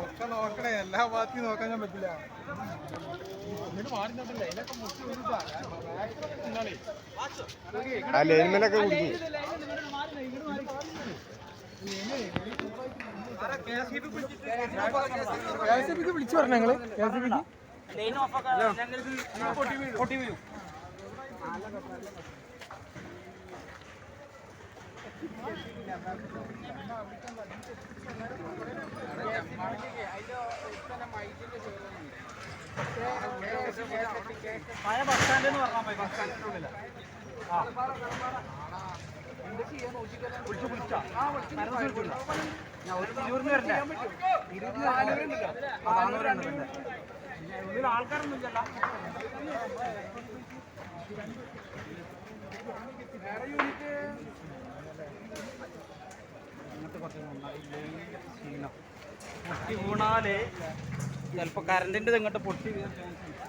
ഒക്കെ നോക്കണേ എല്ലാ ഭാഗത്തും നോക്കാൻ ഞാൻ പറ്റില്ല. എന്നിട്ട് മാറി നോക്കണ്ടേ ഇതിലൊക്കെ മുട്ടി വരില്ല ആ ലൈൻമേലൊക്കെ കുടുങ്ങി. വിളിച്ചു പറഞ്ഞു ഞങ്ങൾ കെ എസ് ബിക്ക്? പഴയ ബസ് സ്റ്റാൻഡ് എന്ന് പറഞ്ഞാൽ മതി ബസ് വരണ്ടേ? ഉള്ളിൽ ആൾക്കാരൊന്നും ഇല്ലല്ലോ. കുറച്ച് നന്നായി പൊട്ടി വീണാൽ ചിലപ്പോ കറണ്ടിന്റെ ഇങ്ങോട്ട് പൊട്ടി വീഴാൻ ചാൻസ് ഉണ്ട്.